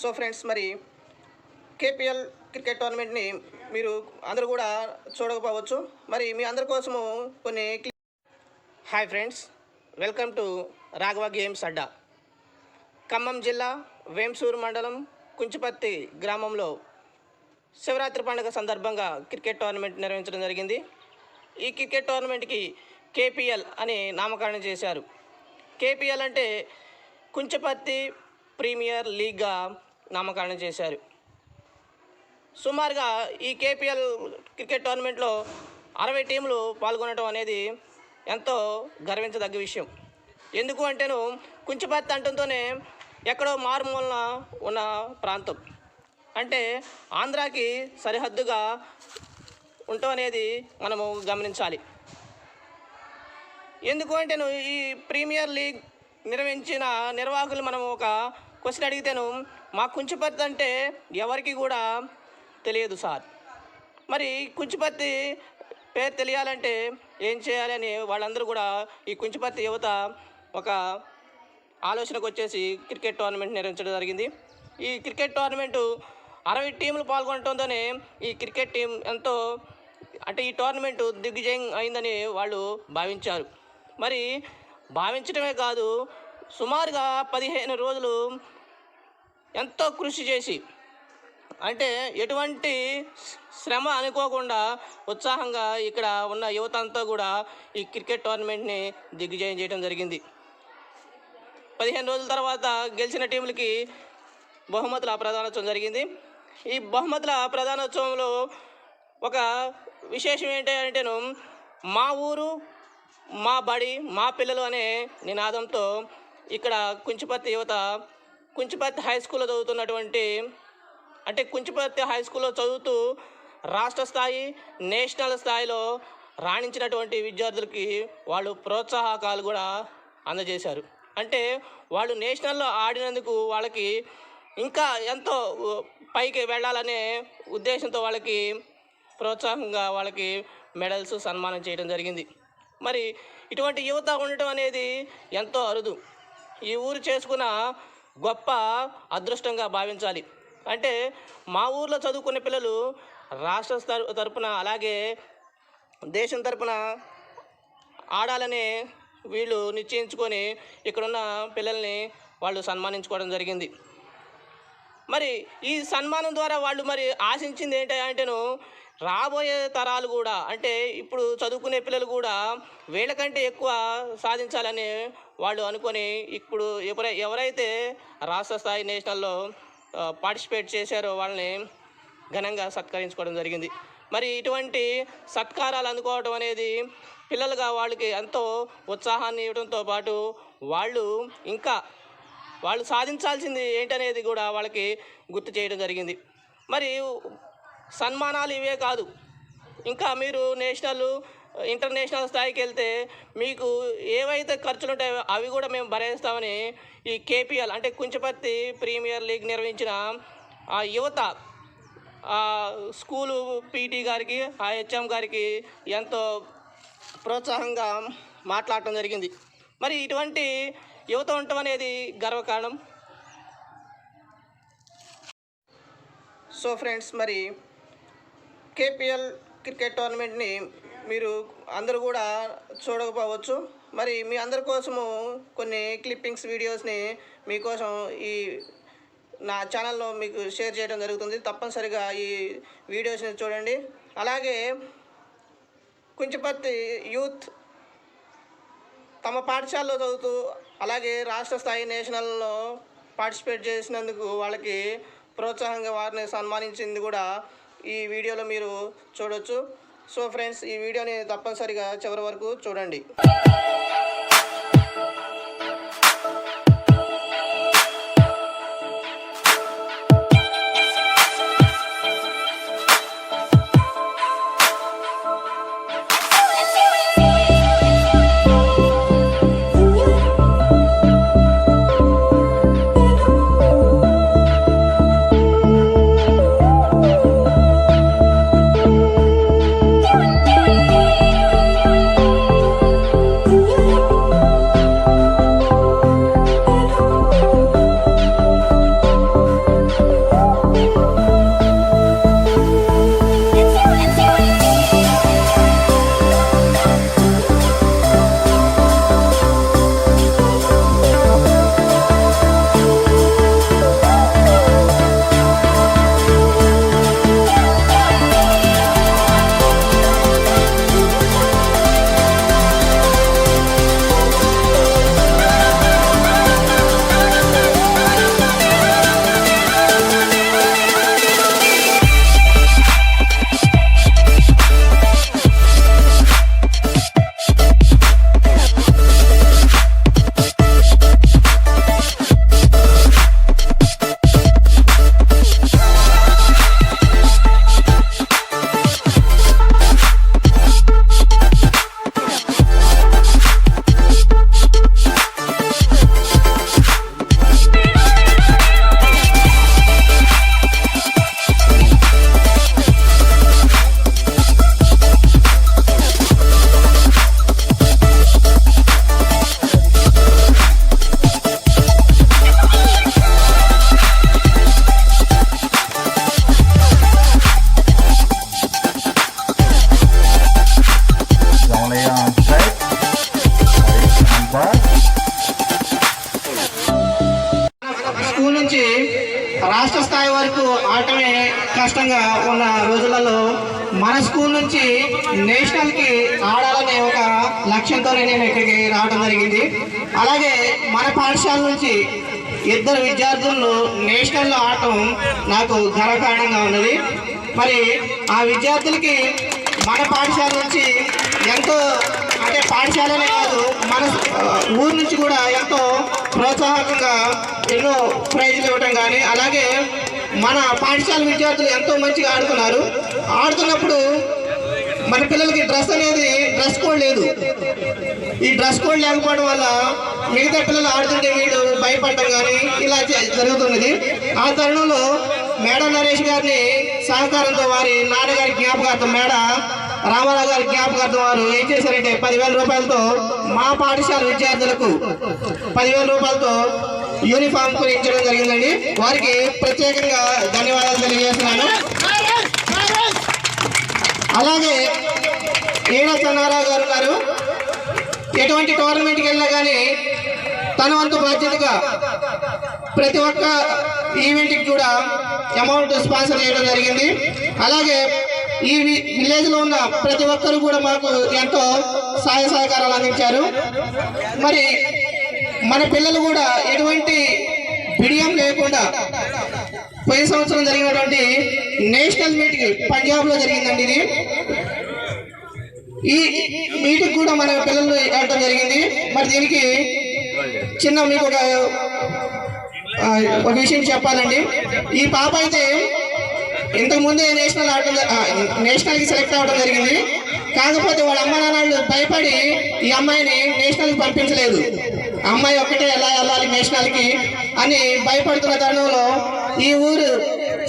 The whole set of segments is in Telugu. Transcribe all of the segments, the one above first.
సో ఫ్రెండ్స్ మరి కేపిఎల్ క్రికెట్ టోర్నమెంట్ని మీరు అందరూ కూడా చూడకపోవచ్చు. మరి మీ అందరి కోసము కొన్ని hi friends welcome to Raghava games Adda. Khammam జిల్లా వేంసూరు మండలం కుంచిపత్తి గ్రామంలో శివరాత్రి పండుగ సందర్భంగా క్రికెట్ టోర్నమెంట్ నిర్వహించడం జరిగింది. ఈ క్రికెట్ టోర్నమెంట్కి కేపిఎల్ అని నామకరణం చేశారు. కేపిఎల్ అంటే కుంచపర్తి ప్రీమియర్ లీగ్గా నామకరణం చేశారు. సుమారుగా ఈ కేపిఎల్ క్రికెట్ టోర్నమెంట్లో అరవై టీంలు పాల్గొనడం అనేది ఎంతో గర్వించదగ్గ విషయం. ఎందుకు అంటేను కుంచిపత్తి అంటంతోనే ఎక్కడో మారుమూలన ఉన్న ప్రాంతం. అంటే ఆంధ్రాకి సరిహద్దుగా ఉండటం అనేది మనము గమనించాలి. ఎందుకు అంటే ఈ ప్రీమియర్ లీగ్ నిర్వహించిన నిర్వాహకులు మనం ఒక క్వశ్చన్ అడిగితేను మా కుంచుపర్తి అంటే ఎవరికి కూడా తెలియదు సార్. మరి కుంచుపర్తి పేరు తెలియాలంటే ఏం చేయాలని వాళ్ళందరూ కూడా ఈ కుంచుపర్తి యువత ఒక ఆలోచనకు వచ్చేసి క్రికెట్ టోర్నమెంట్ నిర్వహించడం జరిగింది. ఈ క్రికెట్ టోర్నమెంటు అరవై టీంలు పాల్గొనడంతోనే ఈ క్రికెట్ టీం ఎంతో అంటే ఈ టోర్నమెంటు దిగ్విజయం అయిందని వాళ్ళు భావించారు. మరి భావించడమే కాదు సుమారుగా పదిహేను రోజులు ఎంతో కృషి చేసి అంటే ఎటువంటి శ్రమ అనుకోకుండా ఉత్సాహంగా ఇక్కడ ఉన్న యువత అంతా కూడా ఈ క్రికెట్ టోర్నమెంట్ని దిగ్విజయం చేయడం జరిగింది. పదిహేను రోజుల తర్వాత గెలిచిన టీంలకి బహుమతుల ప్రధానోత్సవం జరిగింది. ఈ బహుమతుల ప్రధానోత్సవంలో ఒక విశేషం ఏంటి అంటేను మా ఊరు మా బడి మా పిల్లలు అనే నినాదంతో ఇక్కడ కుంచిపత్తి యువత కుంచిపర్తి హై స్కూల్లో చదువుతున్నటువంటి అంటే కుంచిపర్తి హై స్కూల్లో చదువుతూ రాష్ట్ర స్థాయి నేషనల్ స్థాయిలో రాణించినటువంటి విద్యార్థులకి వాళ్ళు ప్రోత్సాహకాలు కూడా అందజేశారు. అంటే వాళ్ళు నేషనల్లో ఆడినందుకు వాళ్ళకి ఇంకా ఎంతో పైకి వెళ్ళాలనే ఉద్దేశంతో వాళ్ళకి ప్రోత్సాహంగా వాళ్ళకి మెడల్స్ సన్మానం చేయడం జరిగింది. మరి ఇటువంటి యువత ఉండటం అనేది ఎంతో అరుదు. ఈ ఊరు చేసుకున్న గొప్ప అదృష్టంగా భావించాలి. అంటే మా ఊర్లో చదువుకునే పిల్లలు రాష్ట్ర స్థరు- తరపున అలాగే దేశం తరపున ఆడాలని వీళ్ళు నిశ్చయించుకొని ఇక్కడున్న పిల్లల్ని వాళ్ళు సన్మానించుకోవడం జరిగింది. మరి ఈ సన్మానం ద్వారా వాళ్ళు మరి ఆశించింది ఏంటంటేను రాబోయే తరాలు కూడా అంటే ఇప్పుడు చదువుకునే పిల్లలు కూడా వీళ్ళకంటే ఎక్కువ సాధించాలని వాళ్ళు అనుకొని ఇప్పుడు ఎవరై ఎవరైతే రాష్ట్ర స్థాయి నేషనల్లో పార్టిసిపేట్ చేశారో వాళ్ళని ఘనంగా సత్కరించుకోవడం జరిగింది. మరి ఇటువంటి సత్కారాలు అందుకోవడం అనేది పిల్లలుగా వాళ్ళకి ఎంతో ఉత్సాహాన్ని ఇవ్వడంతో పాటు వాళ్ళు ఇంకా వాళ్ళు సాధించాల్సింది ఏంటనేది కూడా వాళ్ళకి గుర్తు చేయడం జరిగింది. మరి సన్మానాలు ఇవే కాదు. ఇంకా మీరు నేషనల్ ఇంటర్నేషనల్ స్థాయికి వెళ్తే మీకు ఏవైతే ఖర్చులు ఉంటాయో అవి కూడా మేము భరేస్తామని ఈ కేపీఎల్ అంటే కుంచపర్తి ప్రీమియర్ లీగ్ నిర్వహించిన ఆ యువత ఆ స్కూలు పీటీ గారికి ఆ హెచ్ఎం గారికి ఎంతో ప్రోత్సాహంగా మాట్లాడటం జరిగింది. మరి ఇటువంటి యువత ఉండటం అనేది గర్వకారణం. సో ఫ్రెండ్స్ మరి కేపిఎల్ క్రికెట్ టోర్నమెంట్ని మీరు అందరూ కూడా చూడకపోవచ్చు. మరి మీ అందరి కోసము కొన్ని క్లిప్పింగ్స్ వీడియోస్ని మీకోసం ఈ నా ఛానల్లో మీకు షేర్ చేయడం జరుగుతుంది. తప్పనిసరిగా ఈ వీడియోస్ని చూడండి. అలాగే కుంచిపర్తి యూత్ తమ పాఠశాలలో చదువుతూ అలాగే రాష్ట్ర స్థాయి నేషనల్లో పార్టిసిపేట్ చేసినందుకు వాళ్ళకి ప్రోత్సాహంగా వారిని సన్మానించింది కూడా ఈ వీడియోలో మీరు చూడొచ్చు. సో ఫ్రెండ్స్ ఈ వీడియోని తప్పనిసరిగా చివరి వరకు చూడండి. రావడం జరిగింది. అలాగే మన పాఠశాల నుంచి ఇద్దరు విద్యార్థులను నేషనల్లో ఆడటం నాకు గర్వకారణంగా ఉన్నది. మరి ఆ విద్యార్థులకి మన పాఠశాల నుంచి ఎంతో అంటే పాఠశాలనే కాదు మన ఊరు నుంచి కూడా ఎంతో ప్రోత్సాహకంగా ఎన్నో ప్రైజులు ఇవ్వటం కానీ అలాగే మన పాఠశాల విద్యార్థులు ఎంతో మంచిగా ఆడుతున్నారు. ఆడుతున్నప్పుడు మన పిల్లలకి డ్రెస్ అనేది డ్రెస్ కోడ్ లేదు. ఈ డ్రెస్ కోడ్ లేకపోవడం వల్ల మిగతా పిల్లలు ఆడుతుంటే వీళ్ళు భయపడటం కానీ ఇలా జరుగుతున్నది. ఆ తరుణంలో మేడ నరేష్ గారిని సహకారంతో వారి నాన్నగారి జ్ఞాపకార్థం మేడ రామారావు గారి జ్ఞాపకార్థం వారు ఏం చేశారంటే పదివేల రూపాయలతో మా పాఠశాల విద్యార్థులకు పదివేల రూపాయలతో యూనిఫామ్ కొనించడం జరిగిందండి. వారికి ప్రత్యేకంగా ధన్యవాదాలు తెలియజేస్తున్నాను. అలాగే ఈడ సన్నారావు గారు గారు ఎటువంటి టోర్నమెంట్కి వెళ్ళినా కానీ తన వంతు బాధ్యతగా ప్రతి ఒక్క ఈవెంట్కి కూడా అమౌంట్ స్పాన్సర్ చేయడం జరిగింది. అలాగే ఈ వి- విలేజ్లో ఉన్న ప్రతి ఒక్కరు కూడా మాకు ఎంతో సహాయ సహకారాలు అందించారు. మరి మన పిల్లలు కూడా ఎటువంటి బిడియం లేకుండా పోయిన సంవత్సరం జరిగినటువంటి నేషనల్ మీట్కి పంజాబ్లో జరిగిందండి ఇది. ఈ మీటింగ్ కూడా మన పిల్లలు ఆడటం జరిగింది. మరి దీనికి చిన్న మీకు ఒక ఒక విషయం చెప్పాలండి. ఈ పాప అయితే ఇంతకు ముందే నేషనల్ ఆడటం నేషనల్కి సెలెక్ట్ అవ్వడం జరిగింది. కాకపోతే వాళ్ళ అమ్మ నాన్నలు భయపడి ఈ అమ్మాయిని నేషనల్కి పంపించలేదు. అమ్మాయి ఒక్కటే ఎలా వెళ్ళాలి నేషనల్కి అని భయపడుతున్న తరుణంలో ఈ ఊరు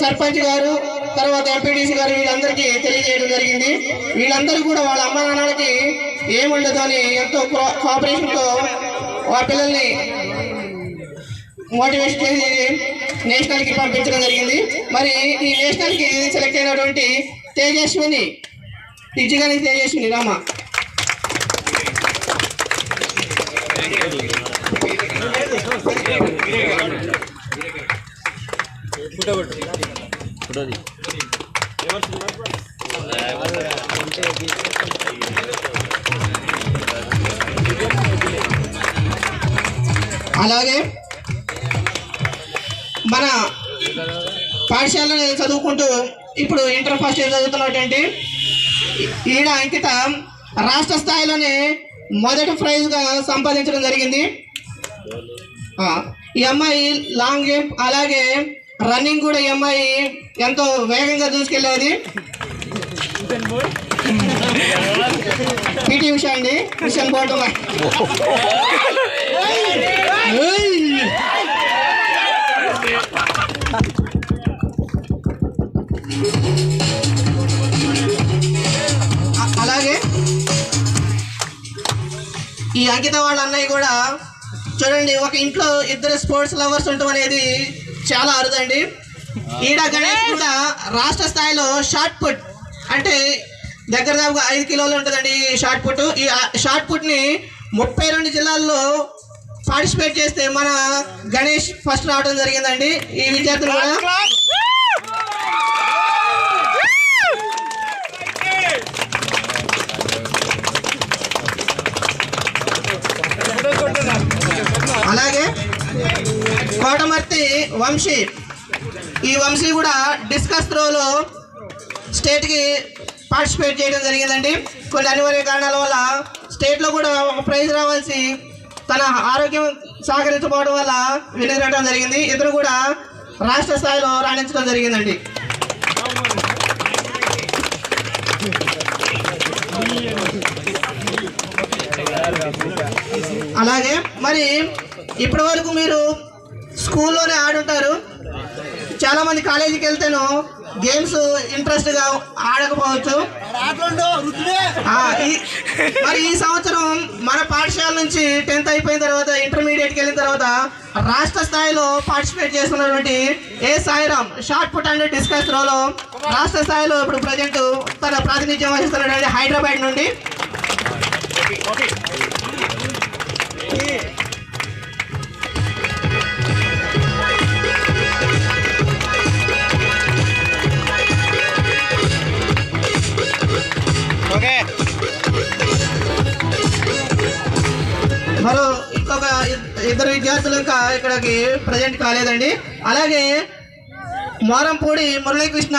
సర్పంచ్ గారు తర్వాత ఎంపీటీసీ గారు వీళ్ళందరికీ తెలియజేయడం జరిగింది. వీళ్ళందరూ కూడా వాళ్ళ అమ్మ నాన్నలకి ఏముండదు అని ఎంతో కోఆపరేషన్తో వాళ్ళ పిల్లల్ని మోటివేషన్ చేసి నేషనల్కి పంపించడం జరిగింది. మరి ఈ నేషనల్కి సెలెక్ట్ అయినటువంటి తేజస్విని పిచ్చిగాని తేజస్విని రామ. అలాగే మన పాఠశాలలో చదువుకుంటూ ఇప్పుడు ఇంటర్ ఫస్ట్ ఇయర్ చదువుతున్నటువంటి ఈడ అంకిత రాష్ట్ర స్థాయిలోనే మొదటి ప్రైజ్గా సంపాదించడం జరిగింది. ఈ అమ్మాయి లాంగ్ జంప్ అలాగే రన్నింగ్ కూడా ఈ అమ్మాయి ఎంతో వేగంగా దూసుకెళ్ళేది. పిటి ఉషా అండి. మిషన్ బోర్డు అలాగే. ఈ అంకిత వాళ్ళ అన్నయ్య కూడా చూడండి ఒక ఇంట్లో ఇద్దరు స్పోర్ట్స్ లవర్స్ ఉండటం అనేది చాలా అరుదండి ఈడ గణేష్ కూడా రాష్ట్ర స్థాయిలో షార్ట్ పుట్ అంటే దగ్గర దాకా ఐదు కిలోలు ఉంటుందండి ఈ షార్ట్ పుట్ ఈ షార్ట్ పుట్ని ముప్పై రెండు జిల్లాల్లో పార్టిసిపేట్ చేస్తే మన గణేష్ ఫస్ట్ రావడం జరిగిందండి. ఈ విద్యార్థులు కూడా కోటమర్తి వంశీ. ఈ వంశీ కూడా డిస్కస్ త్రోలో స్టేట్కి పార్టిసిపేట్ చేయడం జరిగిందండి. కొన్ని అనివార్య కారణాల వల్ల స్టేట్లో కూడా ఒక ప్రైజ్ రావాల్సి తన ఆరోగ్యం సహకరించకపోవడం వల్ల వెనుదిరగడం జరిగింది. ఇద్దరు కూడా రాష్ట్ర స్థాయిలో రాణించడం జరిగిందండి. అలాగే మరి ఇప్పటి వరకు మీరు స్కూల్లోనే ఆడుంటారు. చాలా మంది కాలేజీకి వెళ్తేను గేమ్స్ ఇంట్రెస్ట్గా ఆడకపోవచ్చు మరి ఈ సంవత్సరం మన పాఠశాల నుంచి టెన్త్ అయిపోయిన తర్వాత ఇంటర్మీడియట్కి వెళ్ళిన తర్వాత రాష్ట్ర స్థాయిలో పార్టిసిపేట్ చేస్తున్నటువంటి A Sairam shot put and discus త్రోలో రాష్ట్ర స్థాయిలో ఇప్పుడు ప్రజెంట్ తన ప్రాతినిధ్యం వహిస్తున్నటువంటి హైదరాబాద్ నుండి. విద్యార్థులు ఇక్కడికి ప్రజెంట్ కాలేదండి. అలాగే మోరంపూడి మురళీకృష్ణ